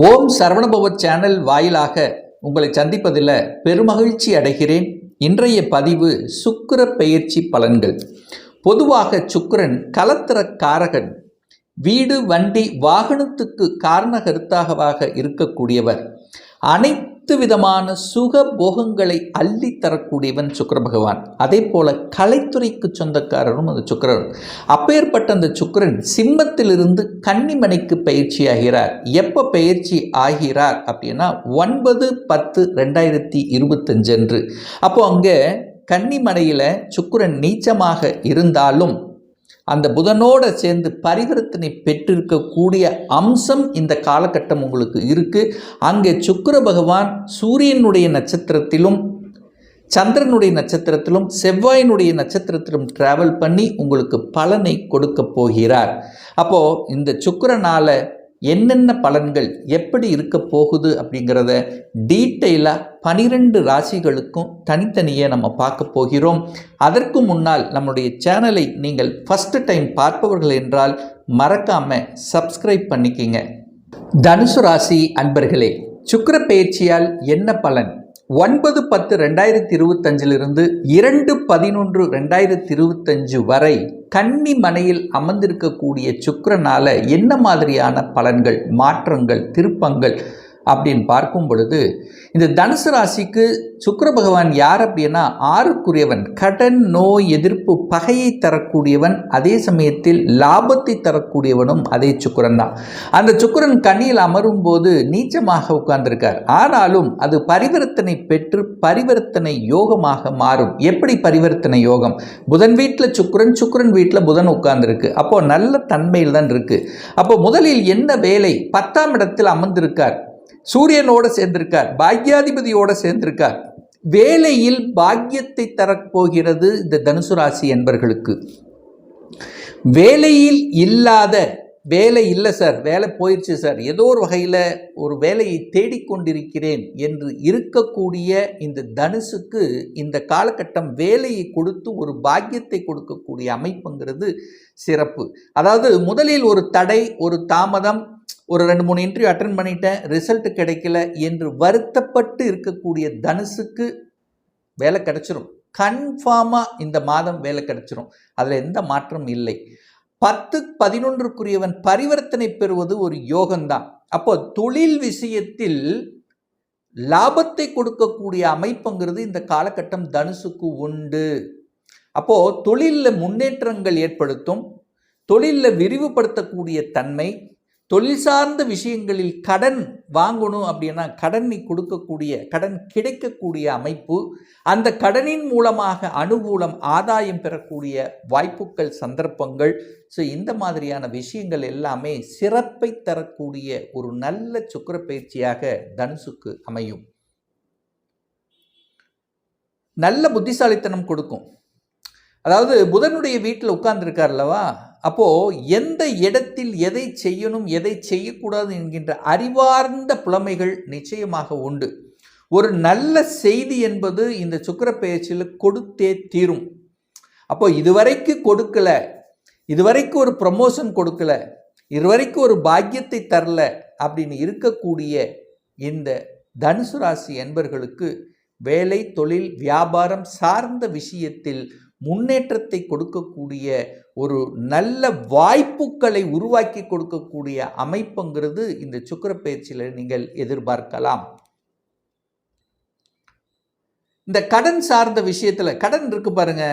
ஓம் Saravanabhava channel வாயிலாக உங்களை சந்திப்பதில் பெருமகிழ்ச்சி அடைகிறேன். இன்றைய பதிவு சுக்கர பெயர்ச்சி பலன்கள். பொதுவாக சுக்கரன் கலத்திர காரகன் வீடு வண்டி வாகனத்துக்கு காரணகருத்தாகவாக இருக்கக்கூடியவர். அனைத்து விதமான சுக போகங்களை அள்ளி தரக்கூடியவன் சுக்கிர பகவான். அதே போல கலைத்துறைக்கு சொந்தக்காரரும் அந்த சுக்கிரன் அப்பேற்பட்ட அந்த சுக்கிரன் சிம்மத்திலிருந்து கன்னிமனைக்கு பயிற்சி ஆகிறார். எப்போ பயிற்சி ஆகிறார் அப்படின்னா ஒன்பது பத்து ரெண்டாயிரத்தி இருபத்தஞ்சு அன்று. அப்போ அங்கே கன்னிமனையில் சுக்கிரன் நீச்சமாக இருந்தாலும் அந்த புதனோடு சேர்ந்து பரிவர்த்தனை பெற்றிருக்கக்கூடிய அம்சம் இந்த காலகட்டம் உங்களுக்கு இருக்குது அங்கே சுக்கிர பகவான் சூரியனுடைய நட்சத்திரத்திலும் சந்திரனுடைய நட்சத்திரத்திலும் செவ்வாயினுடைய நட்சத்திரத்திலும் டிராவல் பண்ணி உங்களுக்கு பலனை கொடுக்க போகிறார். அப்போது இந்த சுக்கிரனால என்னென்ன பலன்கள் எப்படி இருக்க போகுது அப்படிங்கிறத டீட்டெயிலாக பனிரெண்டு ராசிகளுக்கும் தனித்தனியே நம்ம பார்க்க போகிறோம். அதற்கு முன்னால் நம்முடைய சேனலை நீங்கள் ஃபஸ்ட்டு டைம் பார்ப்பவர்கள் என்றால் மறக்காமல் சப்ஸ்கிரைப் பண்ணிக்கிங்க. தனுசு ராசி அன்பர்களே சுக்கர பயிற்சியால் என்ன பலன்? ஒன்பது பத்து ரெண்டாயிரத்தி இருபத்தஞ்சிலிருந்து இரண்டு பதினொன்று ரெண்டாயிரத்தி இருபத்தஞ்சு வரை கன்னி மனையில் அமர்ந்திருக்கக்கூடிய சுக்கரனால் என்ன மாதிரியான பலன்கள் மாற்றங்கள் திருப்பங்கள் அப்படின்னு பார்க்கும் பொழுது இந்த தனுசு ராசிக்கு சுக்கர பகவான் யார் அப்படின்னா ஆறுக்குரியவன். கடன் நோய் எதிர்ப்பு பகையை தரக்கூடியவன் அதே சமயத்தில் லாபத்தை தரக்கூடியவனும் அதே சுக்கரன் தான். அந்த சுக்கிரன் கண்ணியில் அமரும் போது நீச்சமாக உட்கார்ந்திருக்கார். ஆனாலும் அது பரிவர்த்தனை பெற்று பரிவர்த்தனை யோகமாக மாறும். எப்படி பரிவர்த்தனை யோகம்? புதன் வீட்டில் சுக்கரன் சுக்கிரன் வீட்டில் புதன் உட்கார்ந்துருக்கு. அப்போ நல்ல தன்மையில் தான் இருக்கு. அப்போ முதலில் என்ன வேலை? பத்தாம் இடத்தில் அமர்ந்திருக்கார். சூரியனோட சேர்ந்திருக்கார் பாக்யாதிபதியோட சேர்ந்திருக்கார். வேலையில் பாக்கியத்தை தரப்போகிறது இந்த தனுசு ராசி என்பர்களுக்கு. வேலையில் இல்லாத வேலை இல்லை சார் வேலை போயிடுச்சு சார் ஏதோ ஒரு வகையில் ஒரு வேலையை தேடிக்கொண்டிருக்கிறேன் என்று இருக்கக்கூடிய இந்த தனுசுக்கு இந்த காலகட்டம் வேலையை கொடுத்து ஒரு பாக்கியத்தை கொடுக்கக்கூடிய அமைப்புங்கிறது சிறப்பு. அதாவது முதலில் ஒரு தடை ஒரு தாமதம் ஒரு ரெண்டு மூணு இன்டர்வியூ அட்டன் பண்ணிட்டேன். ரிசல்ட் கிடைக்கல என்று வருத்தப்பட்டு இருக்கக்கூடிய தனுசுக்கு வேலை கிடச்சிரும். கன்ஃபார்மாக இந்த மாதம் வேலை கிடச்சிரும். அதில் எந்த மாற்றம் இல்லை. பத்து பதினொன்றுக்குரியவன் பரிவர்த்தனை பெறுவது ஒரு யோகம்தான். அப்போ தொழில் விஷயத்தில் லாபத்தை கொடுக்கக்கூடிய அமைப்புங்கிறது இந்த காலகட்டம் தனுசுக்கு உண்டு. அப்போது தொழிலில் முன்னேற்றங்கள் ஏற்படுத்தும். தொழிலில் விரிவுபடுத்தக்கூடிய தன்மை தொழில் சார்ந்த விஷயங்களில் கடன் வாங்கணும் அப்படின்னா கடன் நீ கொடுக்கக்கூடிய கடன் கிடைக்கக்கூடிய அமைப்பு அந்த கடனின் மூலமாக அனுகூலம் ஆதாயம் பெறக்கூடிய வாய்ப்புகள் சந்தர்ப்பங்கள். ஸோ இந்த மாதிரியான விஷயங்கள் எல்லாமே சிறப்பை தரக்கூடிய ஒரு நல்ல சுக்கர பயிற்சியாக தனுசுக்கு அமையும். நல்ல புத்திசாலித்தனம் கொடுக்கும். அதாவது புதனுடைய வீட்டில் உட்கார்ந்துருக்கார்லவா அப்போது எந்த இடத்தில் எதை செய்யணும் எதை செய்யக்கூடாது என்கின்ற அறிவார்ந்த புலமைகள் நிச்சயமாக உண்டு. ஒரு நல்ல செய்தி என்பது இந்த சுக்கர கொடுத்தே தீரும். அப்போ இதுவரைக்கு கொடுக்கல இதுவரைக்கும் ஒரு ப்ரமோஷன் கொடுக்கல இதுவரைக்கும் ஒரு பாக்கியத்தை தரல அப்படின்னு இருக்கக்கூடிய இந்த தனுசு ராசி என்பர்களுக்கு வேலை தொழில் வியாபாரம் சார்ந்த விஷயத்தில் முன்னேற்றத்தை கொடுக்கக்கூடிய ஒரு நல்ல வாய்ப்புகளை உருவாக்கி கொடுக்கக்கூடிய அமைப்புங்கிறது இந்த சுக்கர பயிற்சியில் நீங்கள் எதிர்பார்க்கலாம். இந்த கடன் சார்ந்த விஷயத்தில் கடன் இருக்கு பாருங்க.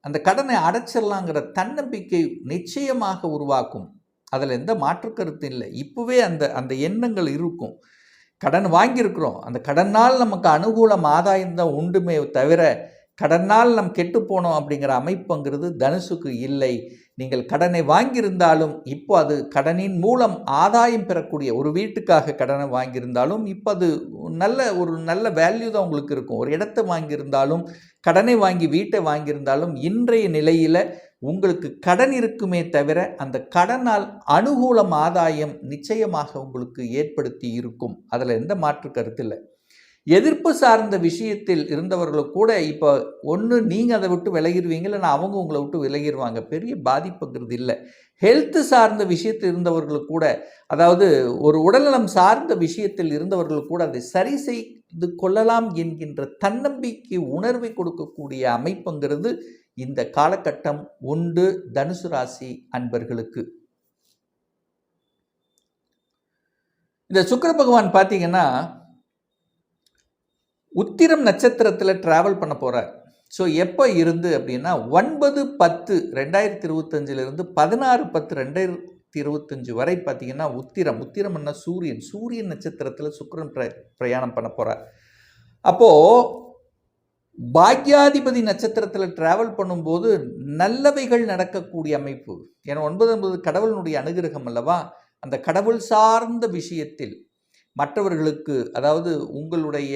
அந்த கடனை அடைச்சிடலாங்கிற தன்னம்பிக்கை நிச்சயமாக உருவாக்கும். அதில் எந்த மாற்று கருத்து இல்லை. இப்போவே அந்த அந்த எண்ணங்கள் இருக்கும். கடன் வாங்கியிருக்கிறோம். அந்த கடனால் நமக்கு அனுகூலம் ஆதாயம் தான் உண்டுமே தவிர கடனால் நம் கெட்டு போனோம் அப்படிங்கிற அமைப்புங்கிறது தனுசுக்கு இல்லை. நீங்கள் கடனை வாங்கியிருந்தாலும் இப்போ அது கடனின் மூலம் ஆதாயம் பெறக்கூடிய ஒரு வீட்டுக்காக கடனை வாங்கியிருந்தாலும் இப்போ அது நல்ல ஒரு நல்ல வேல்யூ தான் உங்களுக்கு இருக்கும். ஒரு இடத்தை வாங்கியிருந்தாலும் கடனை வாங்கி வீட்டை வாங்கியிருந்தாலும் இன்றைய நிலையில் உங்களுக்கு கடன் இருக்குமே தவிர அந்த கடனால் அனுகூலம் ஆதாயம் நிச்சயமாக உங்களுக்கு ஏற்படுத்தி இருக்கும். அதில் எந்த மாற்று கருத்து இல்லை. எதிர்ப்பு சார்ந்த விஷயத்தில் இருந்தவர்களும் கூட இப்போ ஒன்று நீங்கள் அதை விட்டு விலகிடுவீங்க இல்லைனா அவங்க உங்களை விட்டு விலகிடுவாங்க. பெரிய பாதிப்புங்கிறது இல்லை. ஹெல்த்து சார்ந்த விஷயத்தில் இருந்தவர்களுக்கு கூட அதாவது ஒரு உடல்நலம் சார்ந்த விஷயத்தில் இருந்தவர்கள் கூட அதை சரி செய்து கொள்ளலாம் என்கின்ற தன்னம்பிக்கை உணர்வை கொடுக்கக்கூடிய அமைப்புங்கிறது இந்த காலகட்டம் உண்டு தனுசு ராசி அன்பர்களுக்கு. இந்த சுக்கர பகவான் பார்த்தீங்கன்னா உத்திரம் நட்சத்திரத்தில் ட்ராவல் பண்ண போகிறார் ஸோ எப்போ இருந்து அப்படின்னா ஒன்பது பத்து ரெண்டாயிரத்தி இருபத்தஞ்சிலிருந்து பதினாறு பத்து ரெண்டாயிரத்தி இருபத்தஞ்சு வரை பார்த்தீங்கன்னா உத்திரம் உத்திரம் என்ன சூரியன் சூரியன் நட்சத்திரத்தில் சுக்கரன் பிர பிரயாணம் பண்ண போகிறார் அப்போது பாக்யாதிபதி நட்சத்திரத்தில் ட்ராவல் பண்ணும்போது நல்லவைகள் நடக்கக்கூடிய அமைப்பு. ஏன்னா ஒன்பது ஒன்பது கடவுளினுடைய அனுகிரகம் அல்லவா? அந்த கடவுள் சார்ந்த விஷயத்தில் மற்றவர்களுக்கு அதாவது உங்களுடைய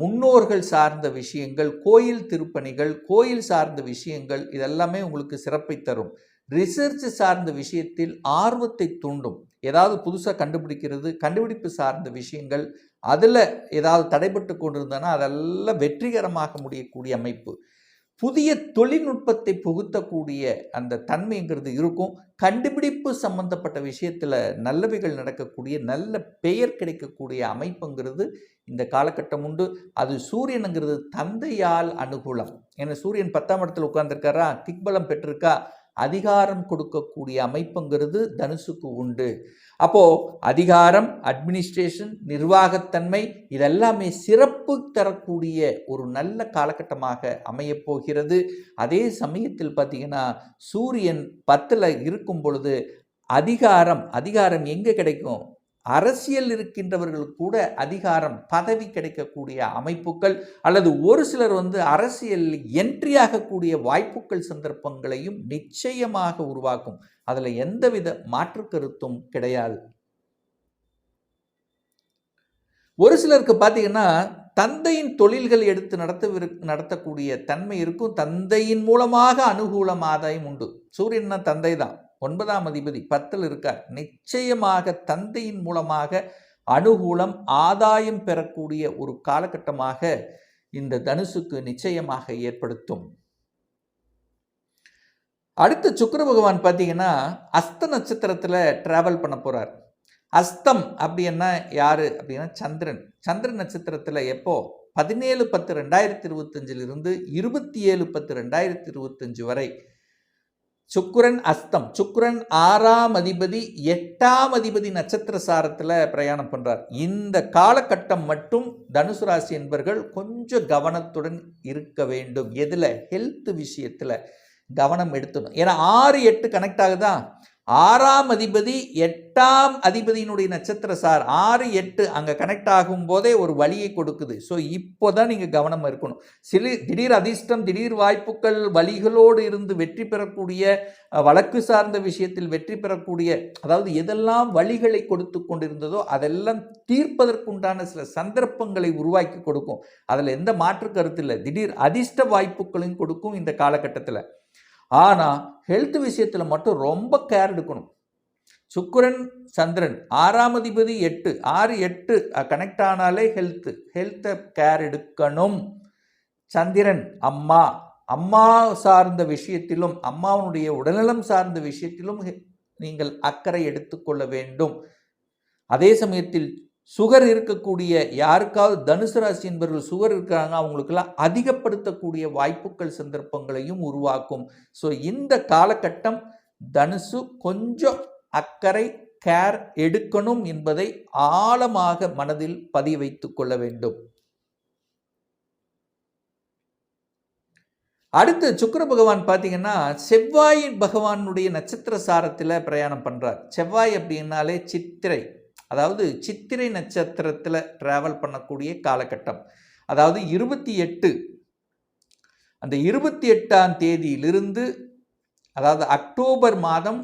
முன்னோர்கள் சார்ந்த விஷயங்கள் கோயில் திருப்பணிகள் கோயில் சார்ந்த விஷயங்கள் இதெல்லாமே உங்களுக்கு சிறப்பை தரும். ரிசர்ச் சார்ந்த விஷயத்தில் ஆர்வத்தை தூண்டும். ஏதாவது புதுசாக கண்டுபிடிக்கிறது கண்டுபிடிப்பு சார்ந்த விஷயங்கள் அதில் ஏதாவது தடைபட்டு கொண்டிருந்தனா அதெல்லாம் வெற்றிகரமாக முடியக்கூடிய அமைப்பு. புதிய தொழில்நுட்பத்தை புகுத்தக்கூடிய அந்த தன்மைங்கிறது இருக்கும். கண்டுபிடிப்பு சம்பந்தப்பட்ட விஷயத்தில் நல்லவைகள் நடக்கக்கூடிய நல்ல பெயர் கிடைக்கக்கூடிய அமைப்புங்கிறது இந்த காலகட்டம் உண்டு. அது சூரியனுங்கிறது தந்தையால் அனுகூலம். ஏன்னா சூரியன் பத்தாம் இடத்துல உட்காந்துருக்காரா திக்பலம் பெற்றிருக்கா? அதிகாரம் கொடுக்கக்கூடிய அமைப்புங்கிறது தனுசுக்கு உண்டு. அப்போது அதிகாரம் அட்மினிஸ்ட்ரேஷன் நிர்வாகத்தன்மை இதெல்லாமே சிறப்பு தரக்கூடிய ஒரு நல்ல காலகட்டமாக அமையப் போகிறது. அதே சமயத்தில் பார்த்தீங்கன்னா சூரியன் பத்தில் இருக்கும் பொழுது அதிகாரம் அதிகாரம் எங்கே கிடைக்கும்? அரசியல் இருக்கின்றவர்கள் கூட அதிகாரம் பதவி கிடைக்கக்கூடிய அமைப்புகள் அல்லது ஒரு சிலர் வந்து அரசியல் என்ட்ரி ஆகக்கூடிய வாய்ப்புகள் சந்தர்ப்பங்களையும் நிச்சயமாக உருவாக்கும். அதில் எந்தவித மாற்று கருத்தும் கிடையாது. ஒரு சிலருக்கு பார்த்தீங்கன்னா தந்தையின் தொழில்கள் எடுத்து நடத்த நடத்தக்கூடிய தன்மை இருக்கும். தந்தையின் மூலமாக அனுகூலம் ஆதாயம் உண்டு. சூரியன்னா தந்தை தான் ஒன்பதாம் அதிபதி பத்தில் இருக்கார். நிச்சயமாக தந்தையின் மூலமாக அனுகூலம் ஆதாயம் பெறக்கூடிய ஒரு காலகட்டமாக இந்த தனுசுக்கு நிச்சயமாக ஏற்படுத்தும். அடுத்து சுக்கர பகவான் பார்த்தீங்கன்னா அஸ்த நட்சத்திரத்தில் டிராவல் பண்ண போகிறார் அஸ்தம் அப்படின்னா யார்? அப்படின்னா சந்திரன். சந்திரன் நட்சத்திரத்தில் எப்போ? பதினேழு பத்து ரெண்டாயிரத்தி இருபத்தஞ்சிலிருந்து இருபத்தி ஏழு பத்து ரெண்டாயிரத்தி இருபத்தஞ்சு வரை சுக்குரன் அஸ்தம். சுக்குரன் ஆறாம் அதிபதி எட்டாம் அதிபதி நட்சத்திர சாரத்தில் பிரயாணம் பண்ணுறார் இந்த காலகட்டம் மட்டும் தனுசு ராசி என்பர்கள் கொஞ்சம் கவனத்துடன் இருக்க வேண்டும். எதில்? ஹெல்த் விஷயத்தில் கவனம் எடுத்துணும் ஏன்னா ஆறு எட்டு கனெக்ட் ஆகுதா? ஆறாம் அதிபதி எட்டாம் அதிபதியினுடைய நட்சத்திர சார் ஆறு எட்டு அங்கே கனெக்ட் ஆகும் போதே ஒரு வழியை கொடுக்குது. ஸோ இப்போ தான் நீங்கள் கவனமாக இருக்கணும். சிலி திடீர் அதிர்ஷ்டம் திடீர் வாய்ப்புகள் வழிகளோடு இருந்து வெற்றி பெறக்கூடிய வழக்கு சார்ந்த விஷயத்தில் வெற்றி பெறக்கூடிய அதாவது எதெல்லாம் வழிகளை கொடுத்து கொண்டிருந்ததோ அதெல்லாம் தீர்ப்பதற்குண்டான சில சந்தர்ப்பங்களை உருவாக்கி கொடுக்கும். அதில் எந்த மாற்று கருத்து இல்லை. திடீர் அதிர்ஷ்ட வாய்ப்புகளையும் கொடுக்கும் இந்த காலகட்டத்தில். ஆனால் ஹெல்த் விஷயத்தில் மட்டும் ரொம்ப கேர் எடுக்கணும். சுக்கரன் சந்திரன் ஆறாம் அதிபதி எட்டு ஆறு எட்டு கனெக்ட் ஆனாலே ஹெல்த்து ஹெல்த்தை கேர் எடுக்கணும். சந்திரன் அம்மா அம்மா சார்ந்த விஷயத்திலும் அம்மாவுடைய உடல்நலம் சார்ந்த விஷயத்திலும் நீங்கள் அக்கறை எடுத்துக்கொள்ள வேண்டும். அதே சமயத்தில் சுகர் இருக்கக்கூடிய யாருக்காவது தனுசு ராசி என்பவர்கள் சுகர் இருக்கிறாங்க அவங்களுக்கெல்லாம் அதிகப்படுத்தக்கூடிய வாய்ப்புகள் சந்தர்ப்பங்களையும் உருவாக்கும். ஸோ இந்த காலகட்டம் தனுசு கொஞ்சம் அக்கறை கேர் எடுக்கணும் என்பதை ஆழமாக மனதில் பதிய வைத்துக் கொள்ள வேண்டும். அடுத்து சுக்கர பகவான் பார்த்தீங்கன்னா செவ்வாய் பகவானுடைய நட்சத்திர சாரத்தில் பிரயாணம் பண்ணுறார் செவ்வாய் அப்படின்னாலே சித்திரை. அதாவது சித்திரை நட்சத்திரத்தில் ட்ராவல் பண்ணக்கூடிய காலகட்டம். அதாவது இருபத்தி எட்டு அந்த இருபத்தி எட்டாம் தேதியிலிருந்து அதாவது அக்டோபர் மாதம்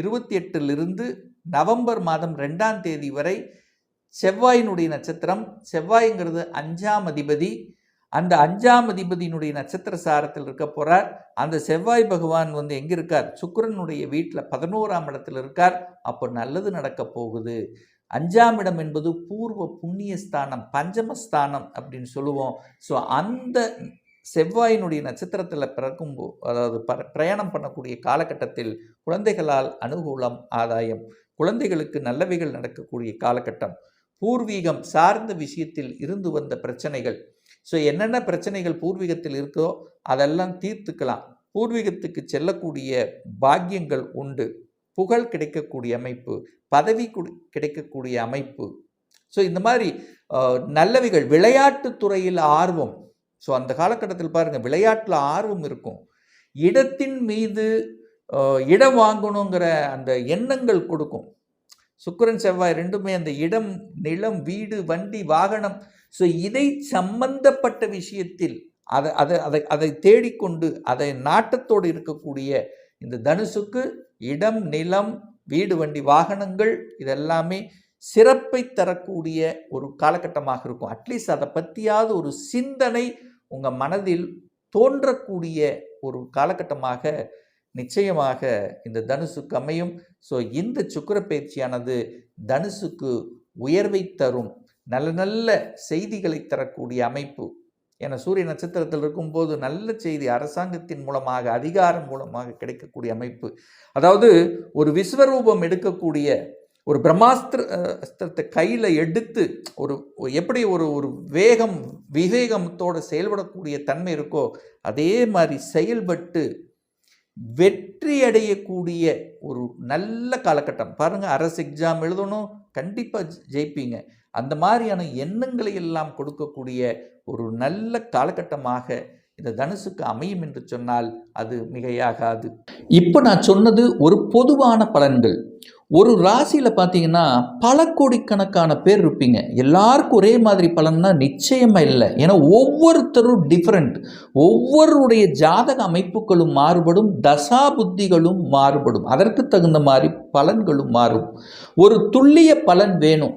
இருபத்தி எட்டிலிருந்து நவம்பர் மாதம் ரெண்டாம் தேதி வரை செவ்வாயினுடைய நட்சத்திரம் செவ்வாய்ங்கிறது அஞ்சாம் அதிபதி. அந்த அஞ்சாம் அதிபதியினுடைய நட்சத்திர சாரத்தில் இருக்க போகிறார் அந்த செவ்வாய் பகவான் வந்து எங்கே இருக்கார்? சுக்கரனுடைய வீட்டில் பதினோராம் இடத்துல இருக்கார். அப்போ நல்லது நடக்க போகுது. அஞ்சாம் இடம் என்பது பூர்வ புண்ணிய ஸ்தானம் பஞ்சமஸ்தானம் அப்படின்னு சொல்லுவோம். ஸோ அந்த செவ்வாயினுடைய நட்சத்திரத்தில் பிறக்கும் அதாவது பிரயாணம் பண்ணக்கூடிய காலகட்டத்தில் குழந்தைகளால் அனுகூலம் ஆதாயம். குழந்தைகளுக்கு நல்லவைகள் நடக்கக்கூடிய காலகட்டம். பூர்வீகம் சார்ந்த விஷயத்தில் இருந்து வந்த பிரச்சனைகள். ஸோ என்னென்ன பிரச்சனைகள் பூர்வீகத்தில் இருக்கோ அதெல்லாம் தீர்த்துக்கலாம். பூர்வீகத்துக்கு செல்லக்கூடிய பாக்கியங்கள் உண்டு. புகழ் கிடைக்கக்கூடிய அமைப்பு பதவி குடி- கிடைக்கக்கூடிய அமைப்பு. ஸோ இந்த மாதிரி நல்லவைகள் விளையாட்டுத்துறையில் ஆர்வம். ஸோ அந்த காலகட்டத்தில் பாருங்கள் விளையாட்டில் ஆர்வம் இருக்கும். இடத்தின் மீது இடம் வாங்கணுங்கிற அந்த எண்ணங்கள் கொடுக்கும். சுக்கரன் செவ்வாய் ரெண்டுமே அந்த இடம் நிலம் வீடு வண்டி வாகனம். ஸோ இதை சம்பந்தப்பட்ட விஷயத்தில் அதை அதை அதை அதை தேடிக்கொண்டு அதை நாட்டத்தோடு இருக்கக்கூடிய இந்த தனுசுக்கு இடம் நிலம் வீடு வண்டி வாகனங்கள் இதெல்லாமே சிறப்பை தரக்கூடிய ஒரு காலகட்டமாக இருக்கும். அட்லீஸ்ட் அதை பற்றியாவது ஒரு சிந்தனை உங்கள் மனதில் தோன்றக்கூடிய ஒரு காலகட்டமாக நிச்சயமாக இந்த தனுசுக்கு அமையும். ஸோ இந்த சுக்கர பயிற்சியானது தனுசுக்கு உயர்வை தரும். நல்ல நல்ல செய்திகளை தரக்கூடிய அமைப்பு என சூரிய நட்சத்திரத்தில் இருக்கும்போது நல்ல செய்தி அரசாங்கத்தின் மூலமாக அதிகாரம் மூலமாக கிடைக்கக்கூடிய அமைப்பு. அதாவது ஒரு விஸ்வரூபம் எடுக்கக்கூடிய ஒரு பிரம்மாஸ்திர கையில் எடுத்து ஒரு எப்படி ஒரு ஒரு வேகம் விவேகத்தோடு செயல்படக்கூடிய தன்மை இருக்கோ அதே மாதிரி செயல்பட்டு வெற்றி அடையக்கூடிய ஒரு நல்ல காலகட்டம். பாருங்கள் அரசு எக்ஸாம் எழுதணும் கண்டிப்பாக ஜெயிப்பீங்க. அந்த மாதிரியான எண்ணங்களை எல்லாம் கொடுக்கக்கூடிய ஒரு நல்ல காலகட்டமாக இந்த தனுசுக்கு அமையும் என்று சொன்னால் அது மிகையாகாது. இப்போ நான் சொன்னது ஒரு பொதுவான பலன்கள். ஒரு ராசியில் பார்த்தீங்கன்னா பல கோடிக்கணக்கான பேர் இருப்பீங்க. எல்லாருக்கும் ஒரே மாதிரி பலன்னா நிச்சயமாக இல்லை. ஏன்னா ஒவ்வொருத்தரும் டிஃப்ரெண்ட் ஒவ்வொருடைய ஜாதக அமைப்புகளும் மாறுபடும் தசா புத்திகளும் மாறுபடும். அதற்கு தகுந்த மாதிரி பலன்களும் மாறும். ஒரு துல்லிய பலன் வேணும்.